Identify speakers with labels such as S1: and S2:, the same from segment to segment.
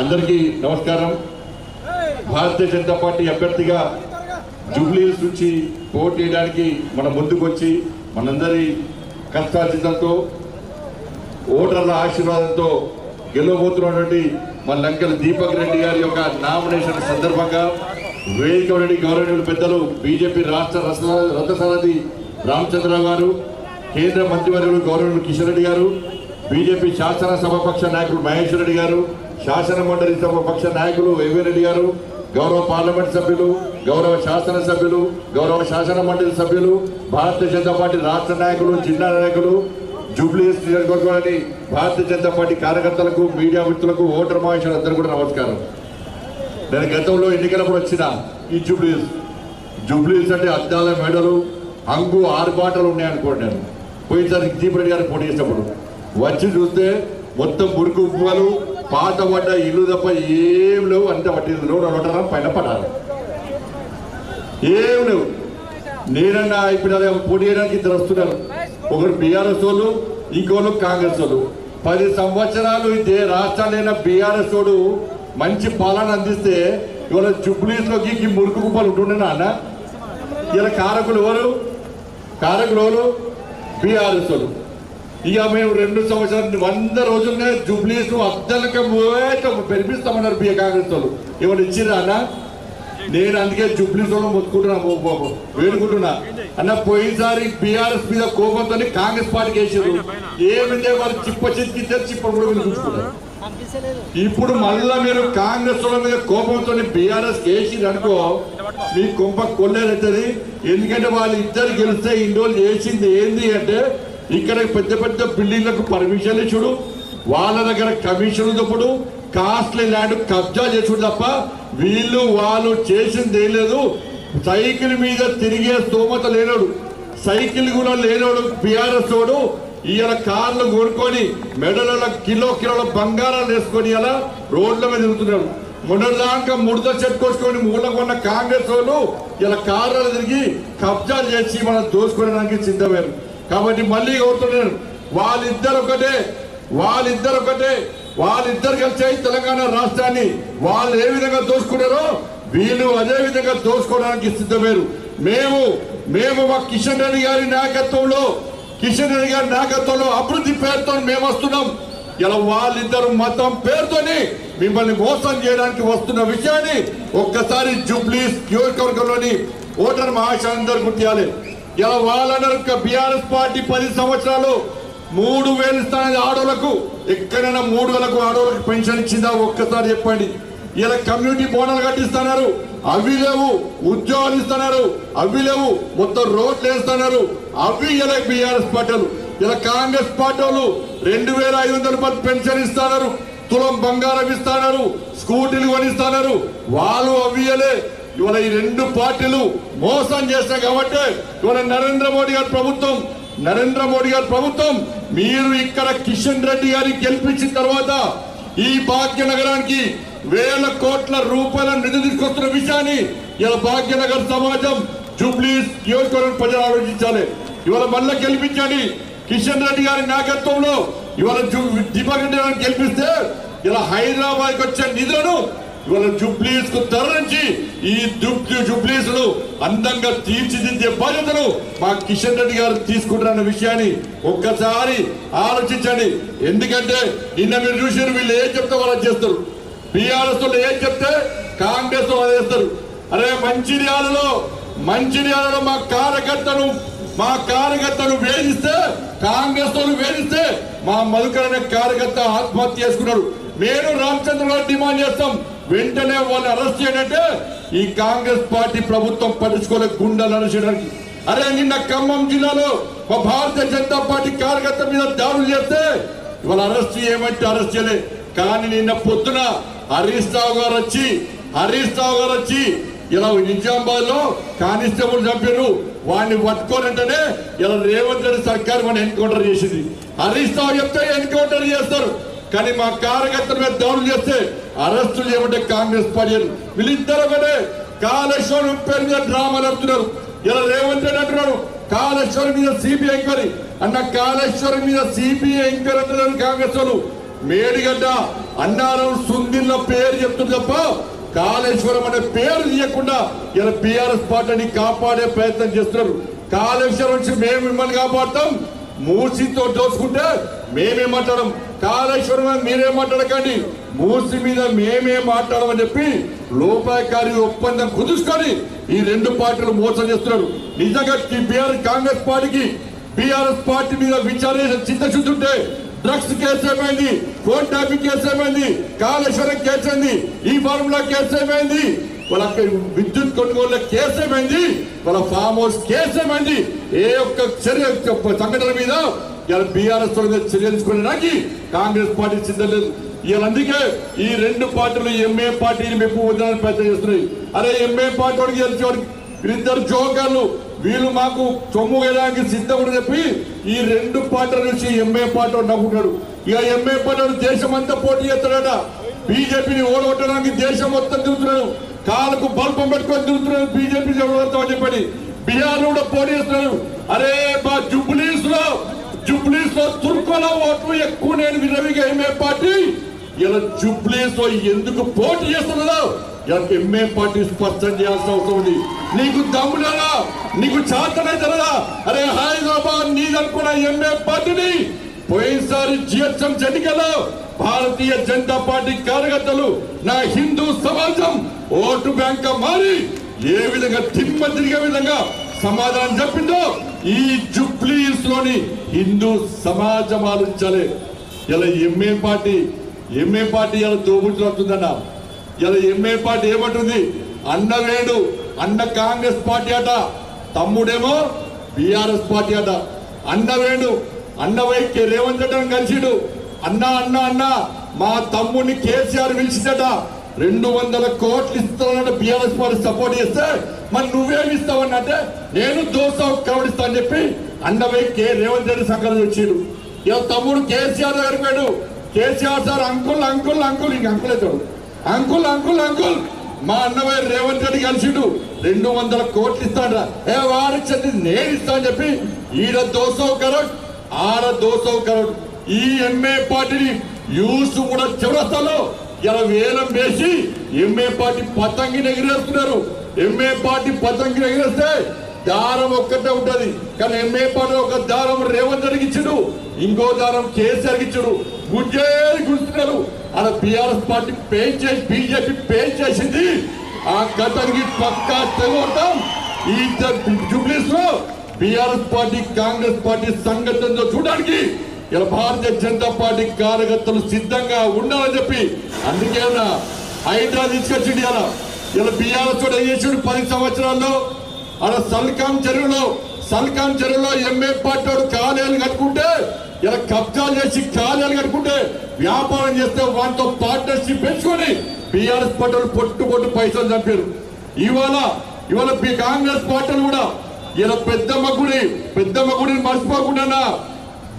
S1: అందరికీ నమస్కారం. భారతీయ జనతా పార్టీ అభ్యర్థిగా జూబ్లీస్ నుంచి పోటీ చేయడానికి మన ముందుకు వచ్చి మనందరి కష్టార్జితంతో ఓటర్ల ఆశీర్వాదంతో గెలవబోతున్నటువంటి మన లంకల దీపక్ రెడ్డి గారి యొక్క నామినేషన్ సందర్భంగా వేదిక రెడ్డి గౌరవనీయులు పెద్దలు బీజేపీ రాష్ట్ర రథసారథి రామచంద్రరావు గారు కేంద్ర మంత్రివర్యులు గౌరవనీయులు కిషన్ రెడ్డి గారు బీజేపీ శాసనసభాపక్ష నాయకుడు మహేశ్వర్ రెడ్డి గారు శాసన మండలి సభాపక్ష నాయకులు ఎంవీ రెడ్డి గారు? గౌరవ పార్లమెంట్ సభ్యులు గౌరవ శాసన సభ్యులు గౌరవ శాసన మండలి సభ్యులు భారతీయ జనతా పార్టీ రాష్ట్ర నాయకులు జిల్లా నాయకులు జూబ్లీస్ నియోజకవర్గంలోని భారతీయ జనతా పార్టీ కార్యకర్తలకు మీడియా మిత్రులకు ఓటర్ మహేశ్వరులందరూ కూడా నమస్కారం. నేను గతంలో ఎన్నికలప్పుడు వచ్చిన ఈ జూబ్లీస్ జూబ్లీస్ అంటే అద్దాల మెడలు హంగు ఆరుబాటలు ఉన్నాయనుకోండి నేను. పోయినసారి దీపరెడ్డి గారు పోటీ చేసినప్పుడు. వచ్చి చూస్తే మొత్తం మురుకు ఉప్పులు పాత పడ్డ ఇల్లు తప్ప ఏం లేవు. అంత పట్టింది రోడ్డు రొట్టరా పైన పడాలి. ఏం లేవు. నేనన్నా ఇప్పుడు పోటీ చేయడానికి ఇద్దరు వస్తున్నారు. ఒకరు బీఆర్ఎస్ వాళ్ళు ఇంకోళ్ళు కాంగ్రెస్ వాళ్ళు. పది సంవత్సరాలు ఇదే రాష్ట్రాలైన బీఆర్ఎస్ వాడు మంచి పాలన అందిస్తే ఇవాళ జుబ్లీస్లోకి ఈ మురుకు గుంపలు ఉంటుండే అన్న ఇలా కారకులు ఎవరు? కారకులు ఎవరు? బీఆర్ఎస్ వాళ్ళు. ఇక మేము రెండు సంవత్సరాలు వంద రోజులనే జూబ్లీస్ అద్దలక పెరిపిస్తామన్నారు బిఏ కాంగ్రెస్ వాళ్ళు. ఏమైనా ఇచ్చిరా అన్న? నేను అందుకే జూబ్లీస్ వాళ్ళు మొత్తుకుంటున్నా బాబు వేడుకుంటున్నా. అన్న పోయినసారి బీఆర్ఎస్ మీద కోపంతో కాంగ్రెస్ పార్టీకి వేసారు ఏమిందే వాళ్ళు చిప్ప చిక్కితే చిప్ప కూడా ఇప్పుడు మళ్ళా మీరు కాంగ్రెస్ వాళ్ళ మీద కోపంతో బీఆర్ఎస్ వేసి అనుకో మీ కొంప కొల్లేదవుతుంది ఎందుకంటే వాళ్ళు ఇద్దరు గెలిస్తే ఇన్ని రోజులు చేసింది ఏంది అంటే ఇక్కడ పెద్ద పెద్ద బిల్డింగ్లకు పర్మిషన్ ఇచ్చుడు. వాళ్ళ దగ్గర కమిషన్లు తప్పుడు కాస్ట్లీ ల్యాండ్ కబ్జా చేసుడు తప్ప వీళ్ళు వాళ్ళు చేసింది ఏం లేదు. సైకిల్ మీద తిరిగే స్తోమత లేనోడు. సైకిల్ కూడా లేనోడు బీఆర్ఎస్ తోడు. ఇవాళ కార్లు కొనుక్కొని మెడల కిలో కిలోల బంగారాలు వేసుకొని ఇలా రోడ్ల మీద తిరుగుతున్నాడు. మొన్నటిదాకా ముడత చెట్టుకొచ్చుకొని మూల కొన్న కాంగ్రెస్ వాళ్ళు ఇలా కార్లు తిరిగి కబ్జాలు చేసి మనం దోచుకోవడానికి సిద్ధమయ్యారు. కాబట్టి మళ్ళీ కోరుతున్నాను వాళ్ళిద్దరు ఒకటే వాళ్ళిద్దరు ఒకటే వాళ్ళిద్దరు కలిసి తెలంగాణ రాష్ట్రాన్ని వాళ్ళు ఏ విధంగా దోసుకున్నారో వీళ్ళు అదే విధంగా దోసుకోవడానికి సిద్ధమేరు మేము మేము మా కిషన్ రెడ్డి గారి నాయకత్వంలో కిషన్ రెడ్డి గారి నాయకత్వంలో అభివృద్ధి పేరుతో మేము వస్తున్నాం. ఇలా వాళ్ళిద్దరు మతం పేరుతోని మిమ్మల్ని మోసం చేయడానికి వస్తున్న విషయాన్ని ఒక్కసారి జూబ్లీస్ నియోజకవర్గంలోని ఓటర్ మహాశాలందరూ గుర్తియాలి ఇలా వాళ్ళందరూ బీఆర్ఎస్ పార్టీ పది సంవత్సరాలు మూడు వేలు ఇస్తానని ఆడోళ్ళకు ఎక్కడైనా మూడు వేలకు ఆడోళ్ళకి పెన్షన్ ఇచ్చిందా? ఒక్కసారి చెప్పండి. ఇలా కమ్యూనిటీ బోనాలు కట్టిస్తున్నారు. అవి లేవు ఉద్యోగాలు ఇస్తున్నారు. అవి లేవు మొత్తం రోడ్లు వేస్తున్నారు. అవి ఇలా బీఆర్ఎస్ పార్టీలు. ఇలా కాంగ్రెస్ పార్టీ వాళ్ళు రెండు వేల ఐదు వందల రూపాయలు పెన్షన్ ఇస్తున్నారు. తులం బంగారం ఇస్తున్నారు. స్కూటీలు కొనిస్తున్నారు. వాళ్ళు అవ్వియలే ఇవాళ ఈ రెండు పార్టీలు మోసం చేస్తాయి కాబట్టి ఇవాళ నరేంద్ర మోడీ గారి ప్రభుత్వం నరేంద్ర మోడీ గారి ప్రభుత్వం మీరు ఇక్కడ కిషన్ రెడ్డి గారి గెలిపించిన తర్వాత ఈ భాగ్యనగరానికి వేల కోట్ల రూపాయల నిధులు తీసుకొస్తున్న విషయాన్ని ఇలా భాగ్యనగర్ సమాజం జూబ్లీ నియోజకవర్గం ప్రజలు ఆలోచించాలి. ఇవాళ మళ్ళీ గెలిపించండి. కిషన్ రెడ్డి గారి నాయకత్వంలో ఇవాళ దీపక్ రెడ్డి గారిని గెలిపిస్తే ఇలా హైదరాబాద్కి వచ్చే నిధులను ఇవాళ జుబ్లీస్కు తరలించి ఈ దుబ్బి జుబ్లీస్ను అందంగా తీర్చిదిద్దే బాధ్యతను మా కిషన్ రెడ్డి గారు తీసుకుంటారన్న విషయాన్ని ఒక్కసారి ఆలోచించండి. ఎందుకంటే నిన్న మీరు చూసారు వీళ్ళు ఏం చెప్తే వాళ్ళు చేస్తారు. బీఆర్ఎస్ వాళ్ళు ఏం చెప్తే కాంగ్రెస్ వాళ్ళు చేస్తారు. అరే మంచిర్యాలలో మంచిర్యాలలో మా కార్యకర్తను మా కార్యకర్తను వేధిస్తే కాంగ్రెస్ వాళ్ళు మా మధుకర్ అనే కార్యకర్త ఆత్మహత్య చేసుకున్నాడు మేము రామచంద్ర గారు డిమాండ్ చేస్తాం. వెంటనే వాళ్ళు అరెస్ట్ చేయడంటే ఈ కాంగ్రెస్ పార్టీ ప్రభుత్వం పట్టించుకోలే గుండెలు అరెస్ట్ చేయడానికి అరే నిన్న ఖమ్మం జిల్లాలో మా భారతీయ జనతా పార్టీ కార్యకర్త మీద దాడులు చేస్తే ఇవాళ అరెస్ట్ చేయమంటే అరెస్ట్ చేయలే. కానీ నిన్న పొద్దున హరీష్ రావు గారు వచ్చి హరీష్ రావు గారు వచ్చి ఇలా నిజామాబాద్లో కానిస్టేబుల్ చంపారు. వాడిని పట్టుకోనంటేనే ఇలా రేవంత్ రెడ్డి సర్కార్ మన ఎన్కౌంటర్ చేసింది. అరిస్తావు చెప్తే ఎన్కౌంటర్ చేస్తారు. కానీ మా కార్యకర్తల మీద దాడులు చేస్తే అరెస్టులు చేయమంటే కాంగ్రెస్ పార్టీ వీళ్ళిద్దరు ఒకటే. కాళేశ్వరం పేరు మీద డ్రామాలు ఆడుతున్నారు. ఇలా రేవంత్ రెడ్డి అంటున్నాడు కాళేశ్వరం మీద సిబిఐ ఎంక్వైరీ. అన్న కాళేశ్వరం మీద సిబిఐ ఎంక్వైరీ అంటున్నారు కాంగ్రెస్ వాళ్ళు. మేడిగడ్డ అన్నారం సుందిల్ల పేరు చెప్తుంది తప్ప కాళేశ్వరం అనే పేరు తీయకుండా ఇలా బీఆర్ఎస్ పార్టీని కాపాడే ప్రయత్నం చేస్తున్నారు. కాళేశ్వరం నుంచి మేము మిమ్మల్ని కాపాడుతాం. మూసితో దోచుకుంటే మేమే మాట్లాడం కాళేశ్వరం మీరే మాట్లాడకండి. మూసి మీద మేమే మాట్లాడమని చెప్పి లోపాయకారి ఒప్పందం కుదుర్చుకొని ఈ రెండు పార్టీలు మోసం చేస్తున్నారు. నిజంగా బీఆర్ కాంగ్రెస్ పార్టీకి బీఆర్ఎస్ పార్టీ మీద విచారణ చేసే చిత్తశుద్ధి ఉంటే డ్రగ్స్ కేసు ఏమైంది? ఫోన్ ట్యాపింగ్ కేసు ఏమైంది? కాళేశ్వరం కేసు అయింది ఈ ఫార్ములా కేసు ఏమైంది? వాళ్ళ విద్యుత్ కొనుగోలు కేసు ఏమైంది? వాళ్ళ ఫామ్ హౌస్ కేసు ఏమైంది? ఏ ఒక్క చర్య సంఘటన మీద ఇలా బీఆర్ఎస్ చర్య తీసుకోవడానికి కాంగ్రెస్ పార్టీ సిద్ధం లేదు ఇవాళ అందుకే ఈ రెండు పార్టీలు ఎంఏ పార్టీని మెప్పు వదలని ప్రయత్నం చేస్తున్నాయి. అరే ఎంఏ పార్టీ వాడికి తెలిసి వీళ్ళిద్దరు జోకర్లు. వీళ్ళు మాకు సొమ్ము వేయడానికి సిద్ధం అని చెప్పి ఈ రెండు పార్టీల నుంచి ఎంఏ పార్టీ వాడు నవ్వుకున్నాడు. ఇక ఎంఏ పార్టీ దేశం అంతా పోటీ చేస్తాడట బీజేపీని ఓడగొట్టడానికి దేశం మొత్తం తిరుగుతున్నాడు. కాళ్ళకు బల్పం పెట్టుకొని తిరుగుతున్నాడు బీజేపీ అని చెప్పని. బీహార్ కూడా పోటీ చేస్తున్నాడు అరే మా జుబ్లీస్లో జుబ్లీస్లో తుర్కుల ఓట్లు ఎక్కువ నేను విరవిగా ఎంఏ పార్టీ. ఇలా జుబ్లీస్లో ఎందుకు పోటీ చేస్తున్నదో ఇలా ఎంఏ పార్టీ స్పష్టం చేయాల్సిన అవసరం ఉంది. నీకు దమ్ములేదా నీకు చేతనైతేదా అరే హైదరాబాద్ నీదనుకున్న ఎంఏ పార్టీని పోయినసారి జిహెచ్ఎం ఎన్నికల్లో భారతీయ జనతా పార్టీ కార్యకర్తలు నా హిందూ సమాజం ఓటు బ్యాంక్ మారి ఏ విధంగా తిమ్మ తిరిగే విధంగా సమాధానం చెప్పిందో ఈ జుబ్లీస్లోని హిందూ సమాజం ఆలోచించాలి. ఇలా ఎంఏ పార్టీ ఎంఏ పార్టీ ఇలా దోబుతున్నట్టుందన్న ఇలా ఎంఏ పార్టీ ఏమంటుంది? అన్న వేడు అన్న కాంగ్రెస్ పార్టీ అట. తమ్ముడేమో బిఆర్ఎస్ పార్టీ అట. అన్న వేడు అన్న వైకే రేవంత్ రెడ్డి కలిసిడు. అన్న అన్న అన్న మా తమ్ముడిని కేసీఆర్ పిలిచిందట. రెండు వందల కోట్లు ఇస్తానంటే బిఆర్ఎస్ వాళ్ళు సపోర్ట్ చేస్తే మరి నువ్వేమి ఇస్తావన్నంటే నేను దోశ కబడిస్తా అని చెప్పి అన్నవై కే. రేవంత్ రెడ్డి సంకలనం వచ్చిండు ఇక తమ్ముడు కేసీఆర్ దగ్గరికి పోయాడు. KCR sir uncle uncle uncle. ఇంక అంకుల్ అవుతాడు అంకుల్ అంకుల్ అంకుల్. మా అన్నవయ్య రేవంత్ రెడ్డి కలిసిండు. రెండు వందల కోట్లు ఇస్తాడ ఏ వాడిచ్చింది నేను ఇస్తా అని చెప్పి ఈడ దోసో కరోడ్ ఆడ దోసో కరోడ్. ఈ ఎంఏ పార్టీని యూస్ కూడా చివరస్తలో ఇలా వేలం వేసి ఎంఏ పార్టీ పతంగి ఎగిరేస్తున్నారు. ఎంఏ పార్టీ పతంగి ఎగిరేస్తే దారం ఒక్కటే ఉంటది. కానీ ఎంఏ పార్టీ ఒక దారం రేవంత్ జరిగించడు ఇంకో దారం కేసీఆర్ ఇచ్చాడు. గుజ్జేరి గుర్తున్నారు అలా బీఆర్ఎస్ పార్టీ పే చేసి బీజేపీ పే చేసింది. ఆ గతానికి పక్కా తెగొడతాం. ఈ జూబ్లీస్లో బీఆర్ఎస్ పార్టీ కాంగ్రెస్ పార్టీ సంఘటనతో చూడడానికి ఇలా భారతీయ జనతా పార్టీ కార్యకర్తలు సిద్ధంగా ఉండాలని చెప్పి అందుకే హైడ్రా తీసుకొచ్చి ఇలా ఇలా బీఆర్ఎస్ కూడా చేసాడు పది సంవత్సరాల్లో. అలా సల్కాం చెరువులో సల్కాం చెరువులో ఎంఏ పార్టీ కాలేలు కట్టుకుంటే ఇలా కబ్జాలు చేసి కాలేలు కట్టుకుంటే వ్యాపారం చేస్తే వాటితో పార్ట్నర్షిప్ పెంచుకొని బీఆర్ఎస్ పార్టీలు పొట్టు పొట్టు పైసలు చంపారు. ఇవాళ ఇవాళ బి- కాంగ్రెస్ పార్టీలు కూడా ఇలా పెద్దమ్మ గుడి పెద్దమ్మ గుడిని మర్చిపోకుండా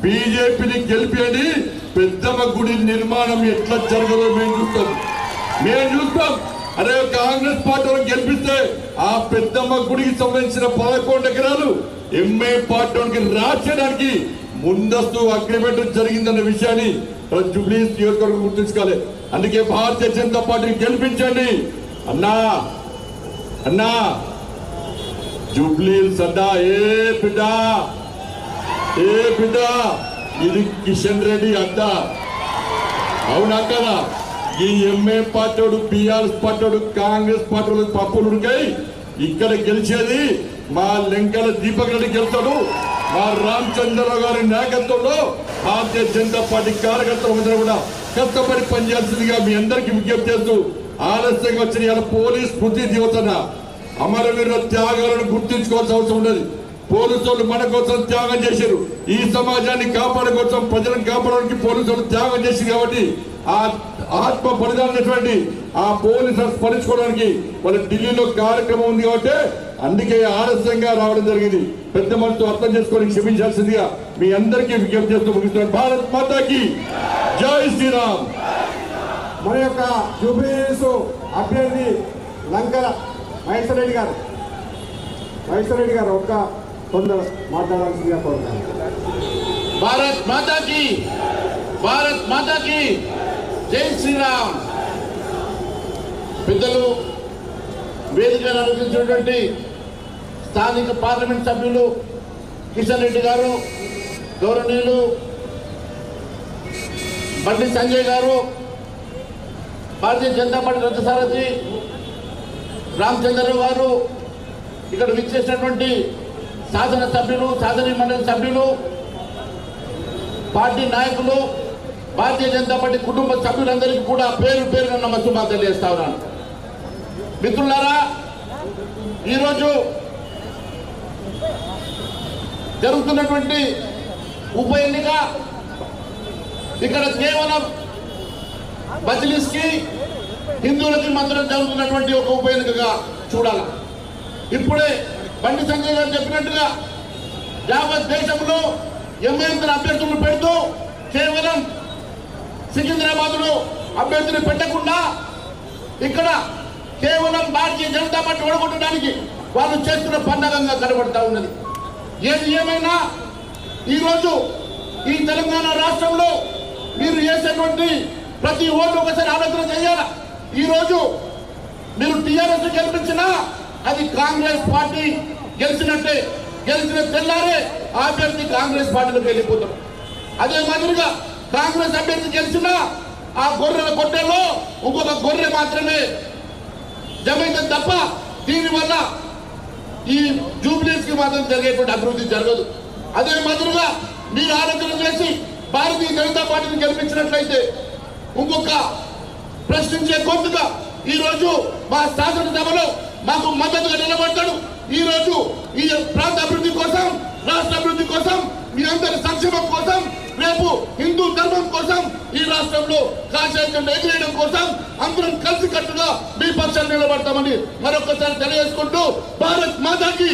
S1: బీజేపీని గెలిపేది పెద్దమ్మ గుడి నిర్మాణం ఎట్లా జరగదో మేము చూస్తాం. మేము చూస్తాం. అదే కాంగ్రెస్ పార్టీ గెలిపిస్తే ఆ పెద్దమ్మ గుడికి సంబంధించిన పదకొండు ఎకరాలు ఎంఏ పార్టీ రాసేయడానికి ముందస్తు అగ్రిమెంట్ జరిగిందన్న విషయాన్ని జూబ్లీస్ నియోజకవర్గం గుర్తుంచుకోవాలి. అందుకే భారతీయ జనతా పార్టీని గెలిపించండి. అన్నా అన్నా జూబ్లీస్ సడ్డా ఏ బిడ్డా? ఏ బిడ్డ? ఇది కిషన్ రెడ్డి అద్ద అవునా కదా ఈ ఎంఏ పార్టీడు బీఆర్ఎస్ పార్టీడు కాంగ్రెస్ పార్టీ పప్పులు ఉడికాయి. ఇక్కడ గెలిచేది మా లెంకల దీపక్ రెడ్డి గెలుస్తాడు. మా రామచంద్రరావు గారి నాయకత్వంలో భారతీయ జనతా పార్టీ కార్యకర్తలు అందరూ కూడా కష్టపడి పనిచేయాల్సిందిగా మీ అందరికీ విజ్ఞప్తి చేస్తూ ఆలస్యంగా వచ్చిన పోలీస్ స్మృతి దివసన అమరవీరుల త్యాగాలను గుర్తించుకోవాల్సిన అవసరం ఉండదు. పోలీసులు మన కోసం త్యాగం చేశారు. ఈ సమాజాన్ని కాపాడే కోసం ప్రజలను కాపాడడానికి పోలీసులు త్యాగం చేశారు కాబట్టి ఆ ఆత్మ బలిదానటువంటి ఆ పోలీసులు స్మరించుకోవడానికి వాళ్ళ ఢిల్లీలో కార్యక్రమం ఉంది కాబట్టి అందుకే ఆలస్యంగా రావడం జరిగింది. పెద్ద మనసు అర్థం చేసుకొని క్షమించాల్సిందిగా మీ అందరికీ విజ్ఞప్తి చేస్తూ ముగిస్తున్నాను. భారత్ మాతాకి జై శ్రీరామ్.
S2: మన యొక్క జూబ్లీహిల్స్ అభ్యర్థి లంకల మహేశ్వర రెడ్డి గారు. మహేశ్వర రెడ్డి గారు ఒక్క కొందరు మాట్లాడాల్సిందిగా కోరుతాను
S3: భారత్ మాతాకి భారత్ మాతాకి జై శ్రీరామ్. పెద్దలు వేదికను నిర్వహించినటువంటి స్థానిక పార్లమెంట్ సభ్యులు కిషన్ రెడ్డి గారు గౌరవనీయులు బండి సంజయ్ గారు భారతీయ జనతా పార్టీ రద్దు రామచంద్రరావు గారు ఇక్కడ విచ్చేసినటువంటి శాసనసభ్యులు శాసన మండలి సభ్యులు పార్టీ నాయకులు భారతీయ జనతా పార్టీ కుటుంబ సభ్యులందరికీ కూడా పేరు పేరున నమస్సుమా తెలియజేస్తా ఉన్నాను. మిత్రులారా ఈరోజు జరుగుతున్నటువంటి ఉప ఎన్నిక ఇక్కడ కేవలం బజిలిస్కి హిందువులకి మాత్రం జరుగుతున్నటువంటి ఒక ఉప ఎన్నికగా చూడాలి. ఇప్పుడే బండి సంజయ్ గారు చెప్పినట్టుగా యావత్ దేశంలో ఎమ్మెల్యేల అభ్యర్థులు పెడుతూ కేవలం సికింద్రాబాద్లో అభ్యర్థులు పెట్టకుండా ఇక్కడ కేవలం భారతీయ జనతా పార్టీ ఓడగొట్టడానికి వాళ్ళు చేస్తున్న పండగంగా కనబడతా ఉన్నది. ఏది ఏమైనా ఈరోజు ఈ తెలంగాణ రాష్ట్రంలో మీరు చేసేటువంటి ప్రతి ఓటు ఒకసారి ఆలోచన చేయాలి? ఈరోజు మీరు టీఆర్ఎస్ గెలిపించినా అది కాంగ్రెస్ పార్టీ గెలిచినట్టే. గెలిచిన తెల్లారే అభ్యర్థి కాంగ్రెస్ పార్టీలోకి వెళ్ళిపోతారు అదే మాదిరిగా కాంగ్రెస్ అభ్యర్థి గెలిచినా ఆ గొర్రెల కొట్టెలో ఇంకొక గొర్రె మాత్రమే జమైతే తప్ప దీనివల్ల ఈ జూబ్లీస్కి మాత్రం జరిగేటువంటి అభివృద్ధి జరగదు. అదే మాదిరిగా మీరు ఆలోచన చేసి భారతీయ జనతా పార్టీని గెలిపించినట్లయితే ఇంకొక ప్రశ్నించే గొంతుగా ఈరోజు మా శాసనసభలో మాకు మద్దతుగా నిలబడతాడు. ఈ రోజు ఈ ప్రాంత అభివృద్ధి కోసం రాష్ట్ర అభివృద్ధి కోసం మీ అందరి సంక్షేమం కోసం రేపు హిందూ ధర్మం కోసం ఈ రాష్ట్రంలో కాశాయం ఎగిరేయడం కోసం అందరం కలిసి కట్టుగా మీ పక్షాన్ని నిలబడతామని మరొకసారి తెలియజేసుకుంటూ భారత్ మాతాకి.